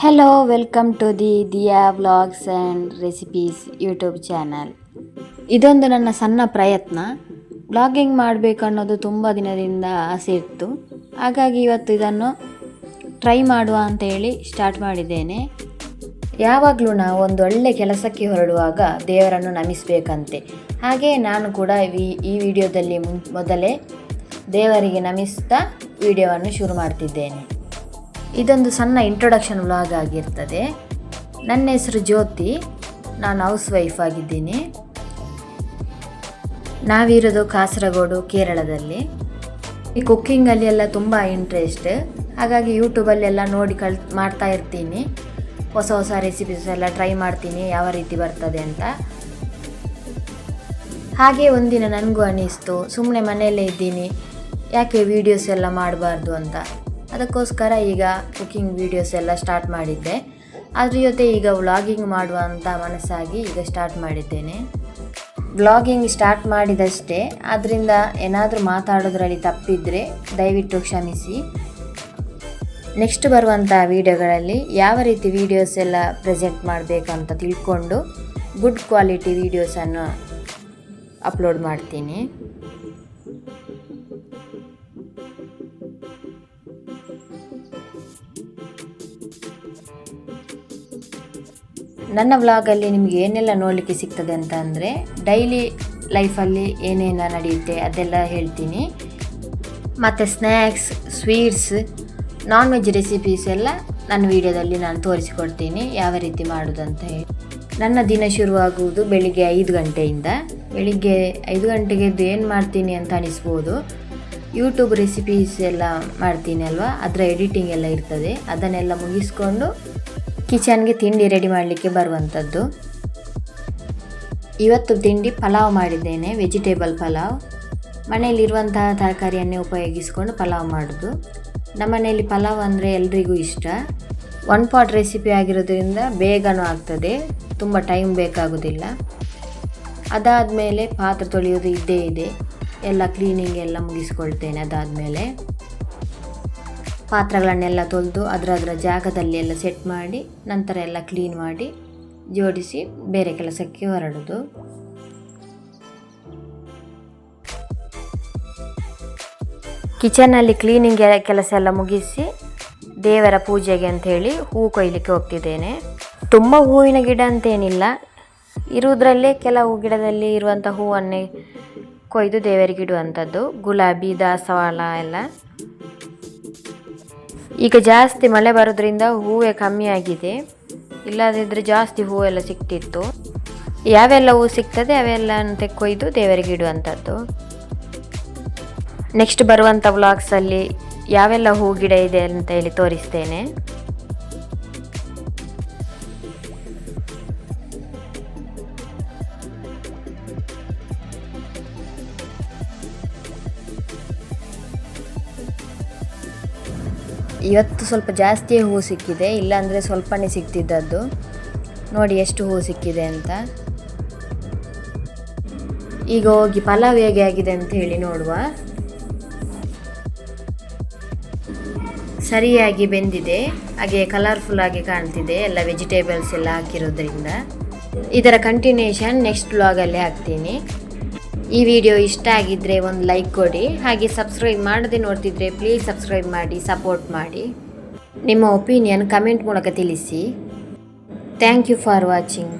Hello welcome to the Diya vlogs and recipes YouTube channel ಇದೊಂದು ನನ್ನ ಸಣ್ಣ ಪ್ರಯತ್ನ. ಬ್ಲಾಗಿಂಗ್ ಮಾಡಬೇಕು ಅನ್ನೋದು ತುಂಬ ದಿನದಿಂದ ಆಸೆ ಇತ್ತು. ಹಾಗಾಗಿ ಇವತ್ತು ಇದನ್ನು ಟ್ರೈ ಮಾಡುವ ಅಂತ ಹೇಳಿ ಸ್ಟಾರ್ಟ್ ಮಾಡಿದ್ದೇನೆ. ಯಾವಾಗಲೂ ನಾವು ಒಂದು ಒಳ್ಳೆ ಕೆಲಸಕ್ಕೆ ಹೊರಡುವಾಗ ದೇವರನ್ನು ನಮಿಸಬೇಕಂತೆ. ಹಾಗೆ ನಾನು ಕೂಡ ಈ ವಿಡಿಯೋದಲ್ಲಿ ಮೊದಲೇ ದೇವರಿಗೆ ನಮಿಸ್ತಾ ವಿಡಿಯೋವನ್ನು ಶುರು ಮಾಡ್ತಿದ್ದೇನೆ. ಇದೊಂದು ಸಣ್ಣ ಇಂಟ್ರೊಡಕ್ಷನ್ ವ್ಲಾಗ್ ಆಗಿರ್ತದೆ. ನನ್ನ ಹೆಸರು ಜ್ಯೋತಿ. ನಾನು ಹೌಸ್ ವೈಫ್ ಆಗಿದ್ದೀನಿ. ನಾವಿರೋದು ಕಾಸರಗೋಡು, ಕೇರಳದಲ್ಲಿ. ಈ ಕುಕ್ಕಿಂಗಲ್ಲಿ ಎಲ್ಲ ತುಂಬ ಇಂಟ್ರೆಸ್ಟ್ ಹಾಗಾಗಿ ಯೂಟ್ಯೂಬಲ್ಲೆಲ್ಲ ನೋಡಿ ಕಲ್ ಮಾಡ್ತಾ ಇರ್ತೀನಿ. ಹೊಸ ಹೊಸ ರೆಸಿಪೀಸ್ ಎಲ್ಲ ಟ್ರೈ ಮಾಡ್ತೀನಿ, ಯಾವ ರೀತಿ ಬರ್ತದೆ ಅಂತ. ಹಾಗೆ ಒಂದಿನ ನನಗೂ ಅನ್ನಿಸ್ತು ಸುಮ್ಮನೆ ಮನೆಯಲ್ಲೇ ಇದ್ದೀನಿ. ಯಾಕೆ ವೀಡಿಯೋಸ್ ಎಲ್ಲ ಮಾಡಬಾರ್ದು ಅಂತ. ಅದಕ್ಕೋಸ್ಕರ ಈಗ ಕುಕ್ಕಿಂಗ್ ವೀಡಿಯೋಸ್ ಎಲ್ಲ ಸ್ಟಾರ್ಟ್ ಮಾಡಿದ್ದೆ. ಅದ್ರ ಜೊತೆ ಈಗ ವ್ಲಾಗಿಂಗ್ ಮಾಡುವಂಥ ಮನಸ್ಸಾಗಿ ಈಗ ಸ್ಟಾರ್ಟ್ ಮಾಡಿದ್ದೇನೆ. ವ್ಲಾಗಿಂಗ್ ಸ್ಟಾರ್ಟ್ ಮಾಡಿದಷ್ಟೇ ಅದರಿಂದ ಏನಾದರೂ ಮಾತಾಡೋದ್ರಲ್ಲಿ ತಪ್ಪಿದರೆ ದಯವಿಟ್ಟು ಕ್ಷಮಿಸಿ. ನೆಕ್ಸ್ಟ್ ಬರುವಂಥ ವೀಡಿಯೋಗಳಲ್ಲಿ ಯಾವ ರೀತಿ ವೀಡಿಯೋಸ್ ಎಲ್ಲ ಪ್ರೆಸೆಂಟ್ ಮಾಡಬೇಕಂತ ತಿಳ್ಕೊಂಡು ಗುಡ್ ಕ್ವಾಲಿಟಿ ವೀಡಿಯೋಸನ್ನು ಅಪ್ಲೋಡ್ ಮಾಡ್ತೀನಿ. ನನ್ನ ವ್ಲಾಗಲ್ಲಿ ನಿಮಗೆ ಏನೆಲ್ಲ ನೋಡಲಿಕ್ಕೆ ಸಿಗ್ತದೆ ಅಂತ ಅಂದರೆ ಡೈಲಿ ಲೈಫಲ್ಲಿ ಏನೇನು ನಡೆಯುತ್ತೆ ಅದೆಲ್ಲ ಹೇಳ್ತೀನಿ. ಮತ್ತು snacks sweets non veg recipes ಎಲ್ಲ ನನ್ನ ವಿಡಿಯೋದಲ್ಲಿ ನಾನು ತೋರಿಸಿಕೊಡ್ತೀನಿ, ಯಾವ ರೀತಿ ಮಾಡೋದಂತ ಹೇಳಿ. ನನ್ನ ದಿನ ಶುರುವಾಗುವುದು ಬೆಳಿಗ್ಗೆ ಐದು ಗಂಟೆಯಿಂದ. ಬೆಳಿಗ್ಗೆ ಐದು ಗಂಟೆಗೆ ಏನು ಮಾಡ್ತೀನಿ ಅಂತ ಅನಿಸ್ಬೋದು. ಯೂಟ್ಯೂಬ್ ರೆಸಿಪೀಸ್ ಎಲ್ಲ ಮಾಡ್ತೀನಿ ಅಲ್ವಾ? ಅದರ ಎಡಿಟಿಂಗ್ ಎಲ್ಲ ಇರ್ತದೆ. ಅದನ್ನೆಲ್ಲ ಮುಗಿಸ್ಕೊಂಡು ಕಿಚನ್ಗೆ ತಿಂಡಿ ರೆಡಿ ಮಾಡಲಿಕ್ಕೆ ಬರುವಂಥದ್ದು ಇವತ್ತು ತಿಂಡಿ ಪಲಾವ್ ಮಾಡಿದ್ದೇನೆ, ವೆಜಿಟೇಬಲ್ ಪಲಾವ್. ಮನೆಯಲ್ಲಿರುವಂತಹ ತರಕಾರಿಯನ್ನೇ ಉಪಯೋಗಿಸಿಕೊಂಡು ಪಲಾವ್ ಮಾಡೋದು. ನಮ್ಮ ಮನೆಯಲ್ಲಿ ಪಲಾವ್ ಅಂದರೆ ಎಲ್ರಿಗೂ ಇಷ್ಟ. ಒನ್ ಪಾಟ್ ರೆಸಿಪಿ ಆಗಿರೋದ್ರಿಂದ ಬೇಗನೂ ಆಗ್ತದೆ, ತುಂಬ ಟೈಮ್ ಬೇಕಾಗೋದಿಲ್ಲ. ಅದಾದಮೇಲೆ ಪಾತ್ರೆ ತೊಳೆಯೋದು ಇದ್ದೇ ಇದೆ. ಎಲ್ಲ ಕ್ಲೀನಿಂಗ್ ಎಲ್ಲ ಮುಗಿಸ್ಕೊಳ್ತೇನೆ ಅದಾದಮೇಲೆ. ಪಾತ್ರೆಗಳನ್ನೆಲ್ಲ ತೊಳೆದು ಅದರ ಅದರ ಜಾಗದಲ್ಲಿ ಎಲ್ಲ ಸೆಟ್ ಮಾಡಿ, ನಂತರ ಎಲ್ಲ ಕ್ಲೀನ್ ಮಾಡಿ, ಜೋಡಿಸಿ ಬೇರೆ ಕೆಲಸಕ್ಕೆ ಹೊರಡೋದು. ಕಿಚನಲ್ಲಿ ಕ್ಲೀನಿಂಗ್ ಕೆಲಸ ಎಲ್ಲ ಮುಗಿಸಿ ದೇವರ ಪೂಜೆಗೆ ಅಂತ ಹೇಳಿ ಹೂ ಕೊಯ್ಲಿಕ್ಕೆ ಹೋಗ್ತಿದ್ದೇನೆ. ತುಂಬ ಹೂವಿನ ಗಿಡ ಅಂತೇನಿಲ್ಲ ಇರುವುದರಲ್ಲೇ ಕೆಲವು ಗಿಡದಲ್ಲಿ ಇರುವಂಥ ಹೂವನ್ನೇ ಕೊಯ್ದು ದೇವರಿಗೆ ಇಡುವಂಥದ್ದು. ಗುಲಾಬಿ, ದಾಸವಾಳ ಎಲ್ಲ. ಈಗ ಜಾಸ್ತಿ ಮಳೆ ಬರೋದ್ರಿಂದ ಹೂವೇ ಕಮ್ಮಿ ಆಗಿದೆ. ಇಲ್ಲದಿದ್ದರೆ ಜಾಸ್ತಿ ಹೂವೆಲ್ಲ ಸಿಕ್ತಿತ್ತು. ಯಾವೆಲ್ಲ ಹೂ ಸಿಗ್ತದೆ ಅವೆಲ್ಲ ತೆಕ್ಕೊಯ್ದು ದೇವರಿಗೆ ಇಡುವಂಥದ್ದು. ನೆಕ್ಸ್ಟ್ ಬರುವಂಥ ವ್ಲಾಗ್ಸಲ್ಲಿ ಯಾವೆಲ್ಲ ಹೂ ಗಿಡ ಇದೆ ಅಂತ ಹೇಳಿ ತೋರಿಸ್ತೇನೆ. ಇವತ್ತು ಸ್ವಲ್ಪ ಜಾಸ್ತಿಯೇ ಹೂ ಸಿಕ್ಕಿದೆ, ಇಲ್ಲಾಂದರೆ ಸ್ವಲ್ಪನೇ ಸಿಗ್ತಿದ್ದದ್ದು. ನೋಡಿ ಎಷ್ಟು ಹೂ ಸಿಕ್ಕಿದೆ ಅಂತ. ಈಗ ಹೋಗಿ ಪಲಾವ್ ಹೇಗೆ ಆಗಿದೆ ಅಂತ ಹೇಳಿ ನೋಡುವ. ಸರಿಯಾಗಿ ಬೆಂದಿದೆ, ಹಾಗೆ ಕಲರ್ಫುಲ್ ಆಗಿ ಕಾಣ್ತಿದೆ, ಎಲ್ಲ ವೆಜಿಟೇಬಲ್ಸ್ ಎಲ್ಲ ಹಾಕಿರೋದ್ರಿಂದ. ಇದರ ಕಂಟಿನ್ಯೂಷನ್ ನೆಕ್ಸ್ಟ್ ಬ್ಲಾಗಲ್ಲಿ ಹಾಕ್ತೀನಿ. ಈ ವಿಡಿಯೋ ಇಷ್ಟ ಆಗಿದ್ದರೆ ಒಂದು ಲೈಕ್ ಕೊಡಿ, ಹಾಗೆ ಸಬ್ಸ್ಕ್ರೈಬ್ ಮಾಡದೆ ನೋಡ್ತಿದ್ರೆ ಪ್ಲೀಸ್ ಸಬ್ಸ್ಕ್ರೈಬ್ ಮಾಡಿ ಸಪೋರ್ಟ್ ಮಾಡಿ. ನಿಮ್ಮ ಒಪಿನಿಯನ್ ಕಮೆಂಟ್ ಮೂಲಕ ತಿಳಿಸಿ. Thank you for watching